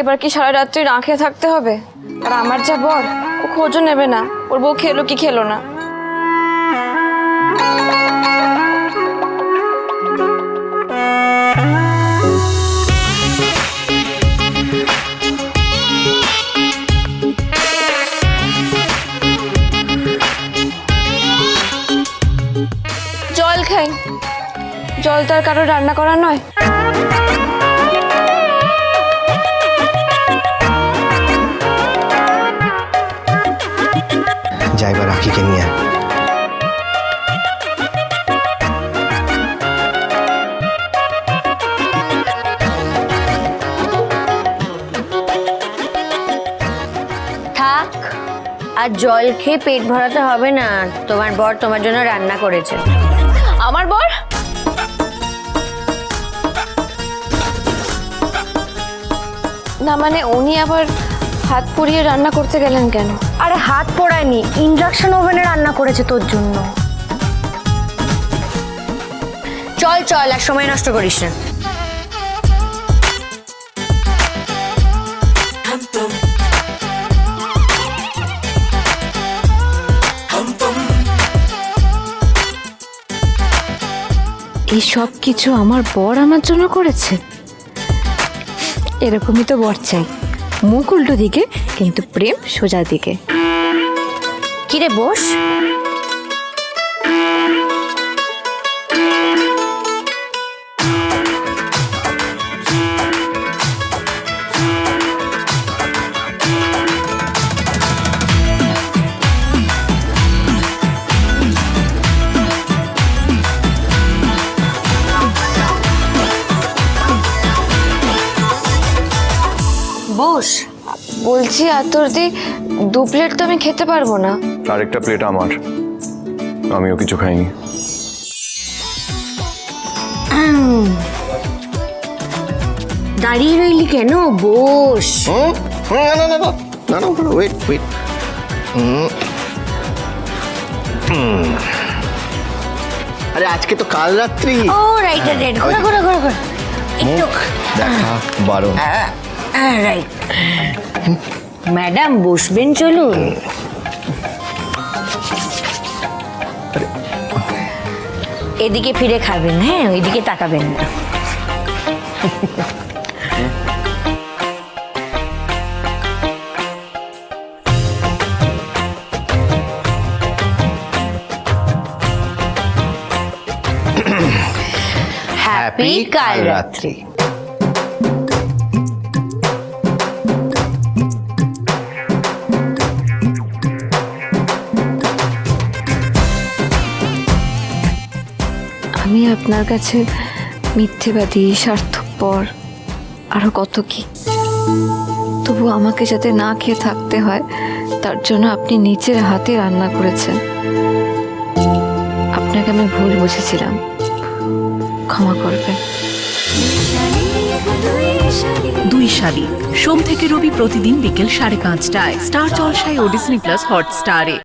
এবার কি সারা রাত্রি না খেয়ে থাকতে হবে? আর আমার যা বর, ও খোঁজও নেবে না। ওর বউ খেলো কি খেলো না। জল খাই। জল তো আর কারও রান্না করা নয়। যাইবার রাখিকে নিয়ে। থাক আর জল খেয়ে পেট ভরাতে হবে না। তোমার বর তোমার জন্য রান্না করেছে। আমার বর? না মানে উনি আবার হাত পুড়িয়ে রান্না করতে গেলেন কেন? আরে হাত পোড়ায়নি ইন্ডাকশন ওভেনে রান্না করেছে তোর জন্য। চল চল আর সময় নষ্ট করিস না। এই সব কিছু আমার বর আমার জন্য করেছে? এরকমই তো বর চাই। মুখ উল্টো দিকে কিন্তু প্রেম সোজা দিকে। কিরে বস? বস। বলছি আতরদি দু প্লেট তো আমি খেতে পারব না। আরেকটা প্লেট আমার। আমিও কিছু খাইনি। দাঁড়িয়ে রইলি কেন বস? হুম? হুম, না না না না না না ওয়েট ওয়েট আরে আজকে তো কাল রাত্রি। ও রাইট রাইট ঘোরা ঘোরা ঘোরা ঘোরা। একটু মুখ দেখা বারণ। রাইট ম্যাডাম বসবেন চলুন এদিকে ফিরে খাবেন হ্যাঁ ওইদিকে তাকাবেন না হ্যাপি কাল রাত্রি আমি আপনার কাছে মিথ্যেবাদী, স্বার্থপর, আরও কত কি? তবু আমাকে যাতে না খেয়ে থাকতে হয়, তার জন্য আপনি নিজের হাতে রান্না করেছেন। আপনাকে আমি ভুল বুঝেছিলাম। ক্ষমা করবেন। দুই শালিক। সোম থেকে রবি প্রতিদিন বিকেল সাড়ে পাঁচটায় স্টার জলসায় ও ডিসনি প্লাস হটস্টারে।